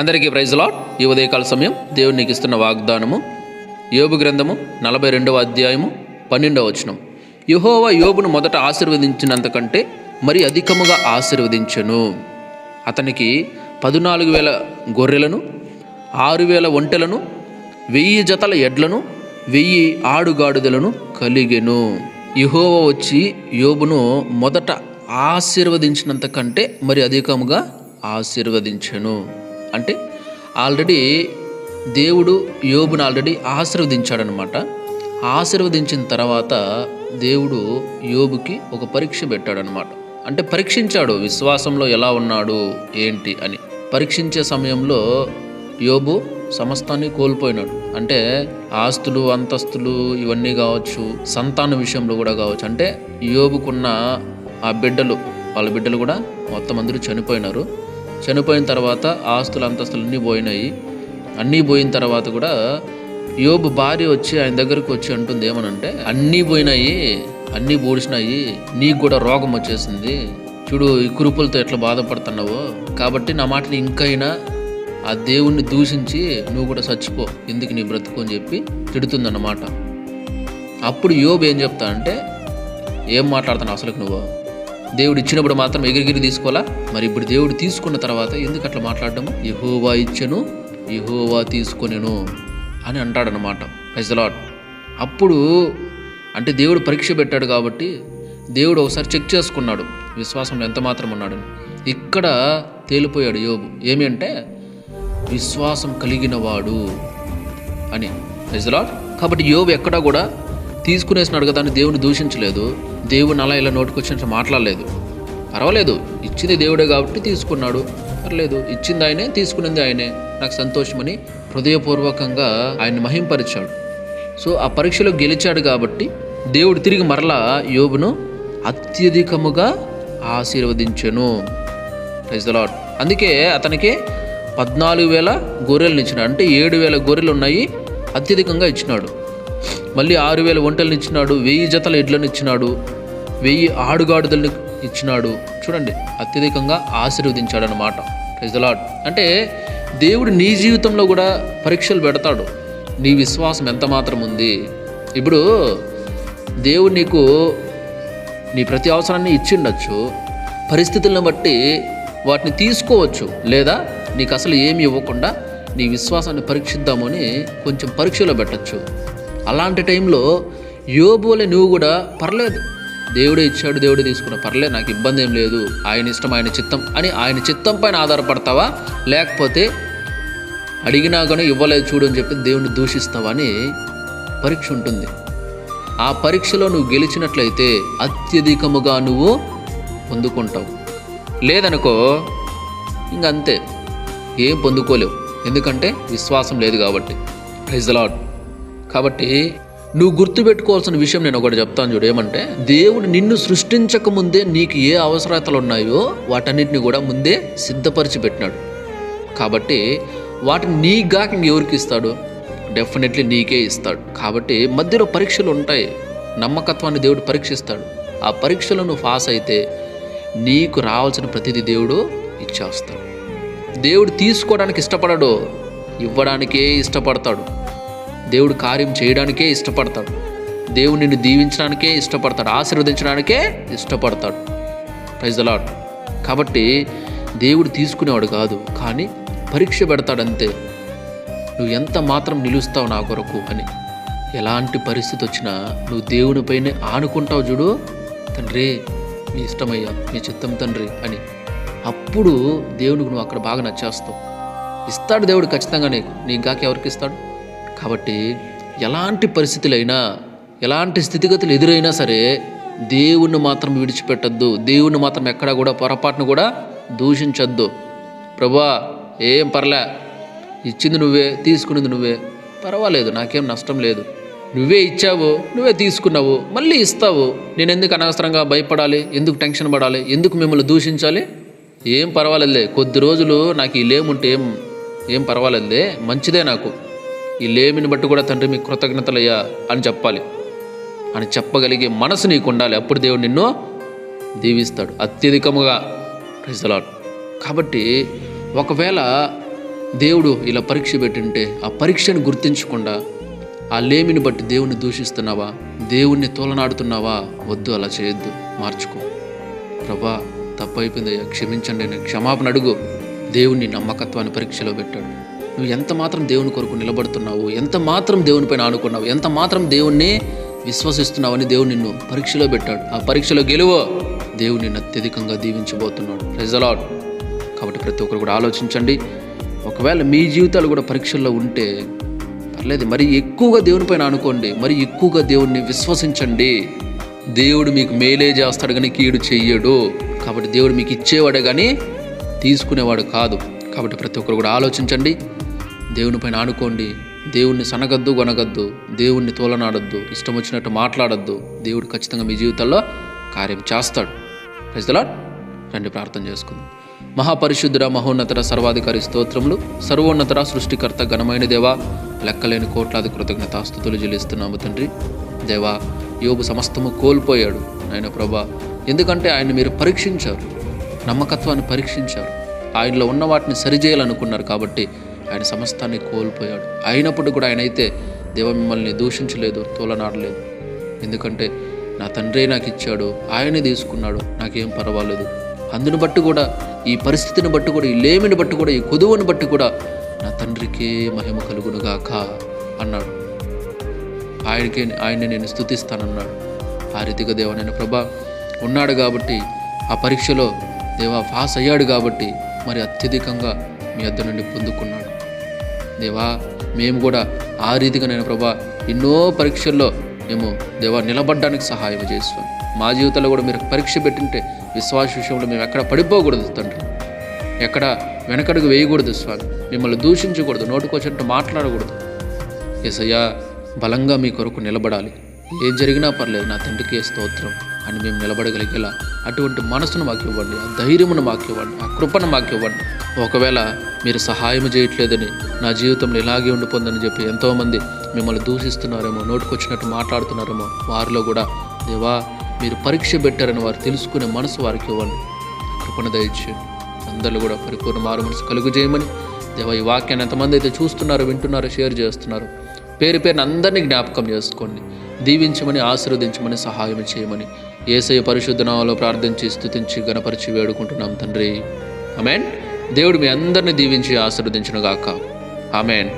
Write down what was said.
అందరికీ praise lot ఈ ఉదయకాల సమయం దేవుడు నీకు ఇస్తున్న వాగ్దానము. యోబు గ్రంథము నలభై రెండవ అధ్యాయము పన్నెండవ వచనం. యహోవా యోబును మొదట ఆశీర్వదించినంతకంటే మరి అధికముగా ఆశీర్వదించెను. అతనికి పద్నాలుగు వేల గొర్రెలను ఆరు వేల ఒంటెలను వెయ్యి జతల ఎడ్లను వెయ్యి ఆడుగాడుదలను కలిగెను. యహోవ వచ్చి యోబును మొదట ఆశీర్వదించినంత కంటే మరి అధికముగా ఆశీర్వదించెను. అంటే ఆల్రెడీ దేవుడు యోబును ఆల్రెడీ ఆశీర్వదించాడనమాట. ఆశీర్వదించిన తర్వాత దేవుడు యోబుకి ఒక పరీక్ష పెట్టాడనమాట. అంటే పరీక్షించాడు విశ్వాసంలో ఎలా ఉన్నాడు ఏంటి అని. పరీక్షించే సమయంలో యోబు సమస్తాన్ని కోల్పోయినాడు. అంటే ఆస్తులు అంతస్తులు ఇవన్నీ కావచ్చు సంతాన విషయంలో కూడా కావచ్చు. అంటే యోబుకున్న ఆ బిడ్డలు వాళ్ళ బిడ్డలు కూడా మొత్తం అందరూ చనిపోయినారు. చనిపోయిన తర్వాత ఆస్తులు అంతస్తులు అన్నీ పోయినాయి. అన్నీ పోయిన తర్వాత కూడా యోబు భార్య వచ్చి ఆయన దగ్గరకు వచ్చి అంటుంది ఏమనంటే అన్నీ పోయినాయి అన్నీ బూడిసినాయి నీకు కూడా రోగం వచ్చేసింది. చూడు ఈ కురుపులతో ఎట్లా బాధపడుతున్నావో. కాబట్టి నా మాటలు ఇంకైనా ఆ దేవుణ్ణి దూషించి నువ్వు కూడా చచ్చిపో. ఎందుకు నీ బ్రతుకు అని చెప్పి తిడుతుందన్నమాట. అప్పుడు యోబు ఏం చెప్తా అంటే ఏం మాట్లాడుతున్నావు అసలు నువ్వు? దేవుడు ఇచ్చినప్పుడు మాత్రం ఎగిరిగిరి తీసుకోవాలా? మరి ఇప్పుడు దేవుడు తీసుకున్న తర్వాత ఎందుకు అట్లా మాట్లాడడం? యహోవా ఇచ్చను యహోవా తీసుకొనెను అని అంటాడనమాట పెజలాట్ అప్పుడు అంటే దేవుడు పరీక్ష పెట్టాడు కాబట్టి దేవుడు ఒకసారి చెక్ చేసుకున్నాడు. విశ్వాసంలో ఎంత మాత్రం ఉన్నాడని ఇక్కడ తేలిపోయాడు యోబు. ఏమి అంటే విశ్వాసం కలిగిన వాడు అని నిజలాట్ కాబట్టి యోబు ఎక్కడా కూడా తీసుకునేసినాడు కదా అని దేవుని దూషించలేదు. దేవుని అలా ఇలా నోటికొచ్చిన మాట్లాడలేదు. పర్వాలేదు ఇచ్చింది దేవుడే కాబట్టి తీసుకున్నాడు. పర్లేదు ఇచ్చింది ఆయనే తీసుకున్నది ఆయనే. నాకు సంతోషమని హృదయపూర్వకంగా ఆయన్ని మహింపరిచాడు. సో ఆ పరీక్షలో గెలిచాడు కాబట్టి దేవుడు తిరిగి మరలా యోబును అత్యధికముగా ఆశీర్వదించెను. లాడ్ అందుకే అతనికి పద్నాలుగు వేల గొర్రెలను ఇచ్చినాడు. అంటే ఏడు వేల గొర్రెలు ఉన్నాయి అత్యధికంగా ఇచ్చినాడు. మళ్ళీ ఆరు వేల ఒంటలను ఇచ్చినాడు వెయ్యి జతల ఎడ్లను ఇచ్చినాడు వెయ్యి ఆడుగాడుదలను ఇచ్చినాడు. చూడండి అత్యధికంగా ఆశీర్వదించాడు అనమాట ప్రైజ్ అంటే దేవుడు నీ జీవితంలో కూడా పరీక్షలు పెడతాడు. నీ విశ్వాసం ఎంత మాత్రం ఉంది? ఇప్పుడు దేవుడు నీకు నీ ప్రతి అవసరాన్ని ఇచ్చిండొచ్చు. పరిస్థితులను బట్టి వాటిని తీసుకోవచ్చు. లేదా నీకు అసలు ఏమి ఇవ్వకుండా నీ విశ్వాసాన్ని పరీక్షిద్దామని కొంచెం పరీక్షలో పెట్టచ్చు. అలాంటి టైంలో యోబులే నువ్వు కూడా పర్లేదు. దేవుడే ఇచ్చాడు దేవుడే తీసుకున్నా పర్లేదు నాకు ఇబ్బంది ఏం లేదు. ఆయన ఇష్టం ఆయన చిత్తం అని ఆయన చిత్తం పైన ఆధారపడతావా? లేకపోతే అడిగినా కానీ ఇవ్వలేదు చూడు అని చెప్పి దేవుణ్ణి దూషిస్తావా అని పరీక్ష ఉంటుంది. ఆ పరీక్షలో నువ్వు గెలిచినట్లయితే అత్యధికముగా నువ్వు పొందుకుంటావు. లేదనుకో ఇంకంతే ఏం పొందుకోలేవు. ఎందుకంటే విశ్వాసం లేదు కాబట్టి. ప్రైజ్ లాడ్ కాబట్టి నువ్వు గుర్తుపెట్టుకోవాల్సిన విషయం నేను ఒకటి చెప్తాను చూడు. ఏమంటే దేవుడు నిన్ను సృష్టించక ముందే నీకు ఏ అవసరతలు ఉన్నాయో వాటన్నిటిని కూడా ముందే సిద్ధపరిచి పెట్టినాడు కాబట్టి వాటిని నీ నీగాక ఇంకెవరికి ఇస్తాడు? డెఫినెట్లీ నీకే ఇస్తాడు. కాబట్టి మధ్యలో పరీక్షలు ఉంటాయి. నమ్మకత్వాన్ని దేవుడు పరీక్షిస్తాడు. ఆ పరీక్షలో నువ్వు పాస్ అయితే నీకు రావాల్సిన ప్రతిదీ దేవుడు ఇచ్చేస్తాడు. దేవుడు తీసుకోవడానికి ఇష్టపడడు. ఇవ్వడానికే ఇష్టపడతాడు. దేవుడు కార్యం చేయడానికే ఇష్టపడతాడు. దేవుడు నిన్ను దీవించడానికే ఇష్టపడతాడు. ఆశీర్వదించడానికే ఇష్టపడతాడు. ప్రైజ్ అలాడ్ కాబట్టి దేవుడు తీసుకునేవాడు కాదు కానీ పరీక్ష పెడతాడంతే. నువ్వు ఎంత మాత్రం నిలుస్తావు నా కొరకు అని. ఎలాంటి పరిస్థితి వచ్చినా నువ్వు దేవునిపైనే ఆనుకుంటావు చూడు. తండ్రి మీ ఇష్టమయ్యా మీ చిత్తం తండ్రి అని. అప్పుడు దేవునికి నువ్వు అక్కడ బాగా నచ్చేస్తావు. ఇస్తాడు దేవుడు ఖచ్చితంగా నీకు. నీకు కాక ఎవరికి ఇస్తాడు? కాబట్టి ఎలాంటి పరిస్థితులైనా ఎలాంటి స్థితిగతులు ఎదురైనా సరే దేవుణ్ణి మాత్రం విడిచిపెట్టద్దు. దేవుణ్ణి మాత్రం ఎక్కడా కూడా పొరపాటును కూడా దూషించొద్దు. ప్రభా ఏం పర్లే. ఇచ్చింది నువ్వే తీసుకున్నది నువ్వే. పర్వాలేదు నాకేం నష్టం లేదు. నువ్వే ఇచ్చావు నువ్వే తీసుకున్నావు మళ్ళీ ఇస్తావు. నేను ఎందుకు అనవసరంగా భయపడాలి? ఎందుకు టెన్షన్ పడాలి? ఎందుకు మిమ్మల్ని దూషించాలి? ఏం పర్వాలేదులే. కొద్ది రోజులు నాకు ఈ లేముంటే ఏం ఏం పర్వాలేదులే. మంచిదే నాకు. ఈ లేమిని బట్టి కూడా తండ్రి మీకు కృతజ్ఞతలయ్యా అని చెప్పాలి. అని చెప్పగలిగే మనసు నీకు ఉండాలి. అప్పుడు దేవుడు నిన్ను దీవిస్తాడు. అత్యధికముగా ప్రజలాడు కాబట్టి ఒకవేళ దేవుడు ఇలా పరీక్ష పెట్టింటే ఆ పరీక్షను గుర్తించకుండా ఆ లేమిని బట్టి దేవుణ్ణి దూషిస్తున్నావా? దేవుణ్ణి తోలనాడుతున్నావా? వద్దు అలా చేయొద్దు. మార్చుకో. ప్రభా తప్పు అయిపోయిందయ్యా క్షమించండి. నేను క్షమాపణ అడుగు. దేవుణ్ణి నమ్మకత్వాన్ని పరీక్షలో పెట్టాడు. నువ్వు ఎంత మాత్రం దేవుని కొరకు నిలబడుతున్నావు ఎంత మాత్రం దేవునిపైన ఆనుకున్నావు ఎంత మాత్రం దేవుణ్ణి విశ్వసిస్తున్నావని దేవుడు నిన్ను పరీక్షలో పెట్టాడు. ఆ పరీక్షలో గెలువో దేవుడు నిన్ను అత్యధికంగా దీవించబోతున్నాడు. రిజలాడ్ కాబట్టి ప్రతి ఒక్కరు కూడా ఆలోచించండి. ఒకవేళ మీ జీవితాలు కూడా పరీక్షల్లో ఉంటే పర్లేదు మరి ఎక్కువగా దేవునిపైన అనుకోండి మరి ఎక్కువగా దేవుణ్ణి విశ్వసించండి. దేవుడు మీకు మేలే చేస్తాడు కానీ కీడు చెయ్యడు. కాబట్టి దేవుడు మీకు ఇచ్చేవాడే కానీ తీసుకునేవాడు కాదు. కాబట్టి ప్రతి ఒక్కరు కూడా ఆలోచించండి. దేవునిపైన ఆనుకోండి. దేవుణ్ణి సనగద్దు గొనగద్దు దేవుణ్ణి తోలనాడొద్దు ఇష్టం వచ్చినట్టు మాట్లాడద్దు. దేవుడు ఖచ్చితంగా మీ జీవితంలో కార్యం చేస్తాడు. ప్రజలా రండి ప్రార్థన చేసుకుందాం. మహాపరిశుద్ధుర మహోన్నతర సర్వాధికారి స్తోత్రములు సర్వోన్నతర సృష్టికర్త ఘనమైన దేవా లెక్కలేని కోట్లాది కృతజ్ఞతాస్తుతులు చెల్లిస్తున్నాము తండ్రి. దేవా యోబు సమస్తము కోల్పోయాడు. ఆయన ప్రభా ఎందుకంటే ఆయన మీరు పరీక్షించారు. నమ్మకత్వాన్ని పరీక్షించారు. ఆయనలో ఉన్న వాటిని సరిచేయాలనుకున్నారు కాబట్టి ఆయన సమస్తాన్ని కోల్పోయాడు. అయినప్పుడు కూడా ఆయన అయితే దేవ మిమ్మల్ని దూషించలేదు తోలనాడలేదు ఎందుకంటే నా తండ్రే నాకు ఇచ్చాడు ఆయనే తీసుకున్నాడు నాకేం పర్వాలేదు. అందును బట్టి కూడా ఈ పరిస్థితిని బట్టి కూడా ఈ లేమిని బట్టి కూడా ఈ కొదువుని బట్టి కూడా నా తండ్రికే మహిమ కలుగునుగాక అన్నాడు. ఆయనకే ఆయన్ని నేను స్థుతిస్తానన్నాడు. ఆ రీతిగా దేవ నేను ప్రభా ఉన్నాడు కాబట్టి ఆ పరీక్షలో దేవా పాస్ అయ్యాడు కాబట్టి మరి అత్యధికంగా మీ వద్ద నుండి పొందుకున్నాడు. దేవా మేము కూడా ఆ రీతిగా నేను ప్రభా ఎన్నో పరీక్షల్లో మేము దేవా నిలబడడానికి సహాయం చేస్తాం. మా జీవితంలో కూడా మీరు పరీక్ష పెట్టింటే విశ్వాస విషయంలో మేము ఎక్కడ పడిపోకూడదు తండ్రి. ఎక్కడ వెనకడుగు వేయకూడదు స్వామి. మిమ్మల్ని దూషించకూడదు నోటుకొచ్చినట్టు మాట్లాడకూడదు. ఎసయ్యా బలంగా మీ కొరకు నిలబడాలి. ఏం జరిగినా పర్లేదు నా తండ్రికి స్తోత్రం. అని మేము నిలబడగలిగేలా అటువంటి మనసును మాకు ఇవ్వండి ఆ ధైర్యమును మాకు ఇవ్వండి ఆ కృపను మాకు ఇవ్వండి. ఒకవేళ మీరు సహాయం చేయట్లేదని నా జీవితంలో ఇలాగే ఉండిపోందని చెప్పి ఎంతోమంది మిమ్మల్ని దూషిస్తున్నారేమో నోటుకొచ్చినట్టు మాట్లాడుతున్నారేమో వారిలో కూడా దేవా మీరు పరీక్ష పెట్టారని వారు తెలుసుకునే మనసు వారికి ఇవ్వండి. కృపను దయచేయండి. అందరూ కూడా పరిపూర్ణ మారు మనసు కలుగు చేయమని దేవా ఈ వాక్యాన్ని ఎంతమంది అయితే చూస్తున్నారో వింటున్నారో షేర్ చేస్తున్నారు పేరు పేరుని అందరినీ జ్ఞాపకం చేసుకోండి. దీవించమని ఆశీర్వదించమని సహాయం చేయమని ఏసయ పరిశుద్ధ నామములో ప్రార్థించి స్థుతించి గణపరిచి వేడుకుంటున్నాం తండ్రి. అమెన్ దేవుడు మీ అందరిని దీవించి ఆశీర్వదించును గాక ఆమెన్.